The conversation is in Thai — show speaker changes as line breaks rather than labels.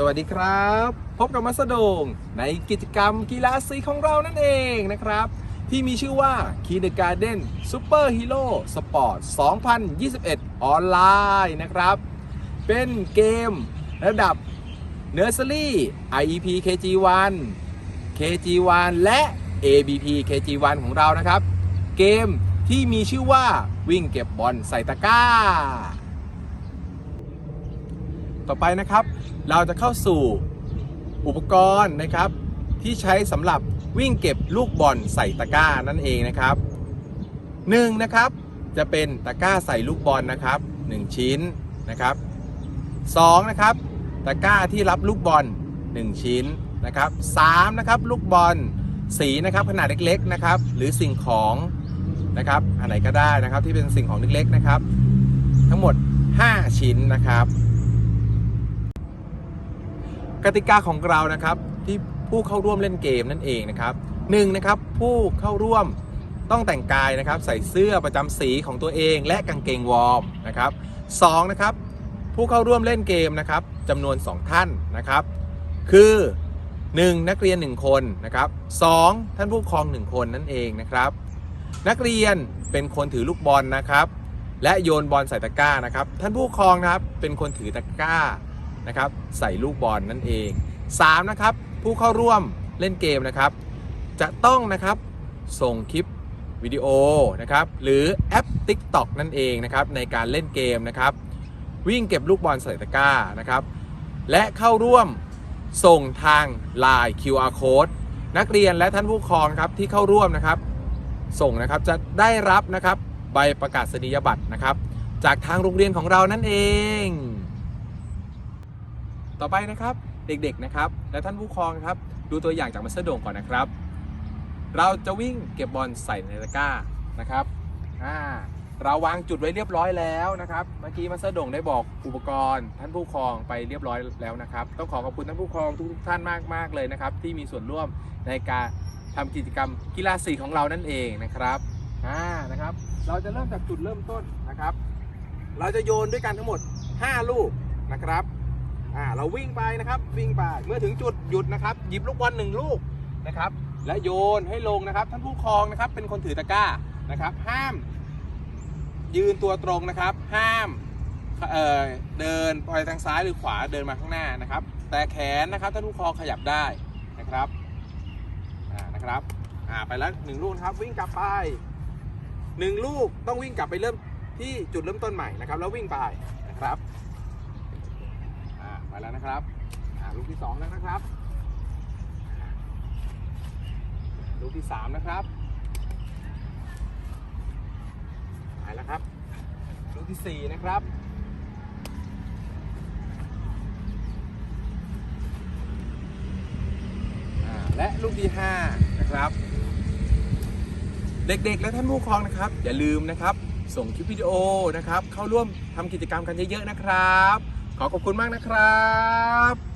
สวัสดีครับ พบกับมัสดงในกิจกรรมกีฬาสีของเรานั่นเองนะครับ ที่มีชื่อว่า k i n d e r g a r d e n Super Hero Sport 2021 ออนไลน์นะครับ เป็นเกมระดับ Nursery IEP KG1 KG1 และ ABP KG1 ของเรานะครับ เกมที่มีชื่อว่าวิ่งเก็บบอลใส่ตะกร้า ต่อไปนะครับ เราจะเข้าสู่อุปกรณ์นะครับ ที่ใช้สำหรับวิ่งเก็บลูกบอลใส่ตะกร้านั่นเองนะครับหนึ่งนะครับจะเป็นตะกร้าใส่ลูกบอลนะครับหนึ่งชิ้นนะครับสองนะครับตะกร้าที่รับลูกบอลหนึ่งชิ้นนะครับสามนะครับลูกบอลสีนะครับขนาดเล็กๆนะครับหรือสิ่งของนะครับอันไหนก็ได้นะครับที่เป็นสิ่งของเล็กๆนะครับ ทั้งหมด 5 ชิ้นนะครับ กติกาของเรานะครับที่ผู้เข้าร่วมเล่นเกมนั่นเองนะครับหนึ่งนะครับผู้เข้าร่วมต้องแต่งกายนะครับ ใส่เสื้อประจำสีของตัวเอง และกางเกงวอร์มนะครับสองนะครับผู้เข้าร่วมเล่นเกมนะครับจำนวน 2 ท่านนะครับ คือ 1 นักเรียน 1 คนนะครับสองท่านผู้ปกครอง 1 คนนั่นเองนะครับ นักเรียนเป็นคนถือลูกบอลนะครับ และโยนบอลใส่ตะกร้านะครับ ท่านผู้ปกครองนะครับเป็นคนถือตะกร้า นะครับใส่ลูกบอลนั่นเอง 3. นะครับผู้เข้าร่วมเล่นเกมนะครับ จะต้องนะครับส่งคลิปวิดีโอนะครับหรือแอป TikTok นั่นเองนะครับในการเล่นเกมนะครับ วิ่งเก็บลูกบอลใส่ตะกร้านะครับ และเข้าร่วมส่งทาง Line QR Code นักเรียนและท่านผู้ปกครองครับที่เข้าร่วมนะครับ ส่งนะครับจะได้รับนะครับใบประกาศนียบัตรนะครับ จากทางโรงเรียนของเรานั่นเอง ต่อไปนะครับเด็กๆนะครับ และท่านผู้ปกครองครับ ดูตัวอย่างจากมัสเตอร์โด่งก่อนนะครับ เราจะวิ่งเก็บบอลใส่ในตะกร้านะครับอ่าเราวางจุดไว้เรียบร้อยแล้วนะครับ เมื่อกี้มัสเตอร์โด่งได้บอกอุปกรณ์ ท่านผู้ปกครองไปเรียบร้อยแล้วนะครับ ต้องขอขอบคุณท่านผู้ปกครองทุกท่านมากๆเลยนะครับ ที่มีส่วนร่วมในการทำกิจกรรมกีฬาสีของเรานั่นเองนะครับอ่านะครับ เราจะเริ่มจากจุดเริ่มต้นนะครับ เราจะโยนด้วยกันทั้งหมด 5 ลูกนะครับ อ่าเราวิ่งไปนะครับวิ่งไปเมื่อถึงจุดหยุดนะครับ หยิบลูกบอลหนึ่งลูกนะครับ และโยนให้ลงนะครับ ท่านผู้ครองนะครับเป็นคนถือตะกร้านะครับ ห้าม ยืนตัวตรงนะครับ ห้ามเเดินไปทางซ้ายหรือขวาเดินมาข้างหน้านะครับ แต่แขนนะครับท่านผู้ครองขยับได้นะครับอ่านะครับอ่าไปแล้วหนึ่งลูกนะครับวิ่งกลับไปหนึ่งลูกต้องวิ่งกลับไปเริ่มที่จุดเริ่มต้นใหม่นะครับ แล้ววิ่งไปนะครับ แล้วนะครับลูกที่สองแล้วนะครับ ลูกที่สามนะครับไปแล้วครับ ลูกที่สี่นะครับและลูกที่ห้านะครับเด็กๆ และท่านผู้ปกครองนะครับ อย่าลืมนะครับ ส่งคลิปวิดีโอนะครับ เข้าร่วมทำกิจกรรมกันเยอะๆนะครับ ขอขอบคุณมากนะครับ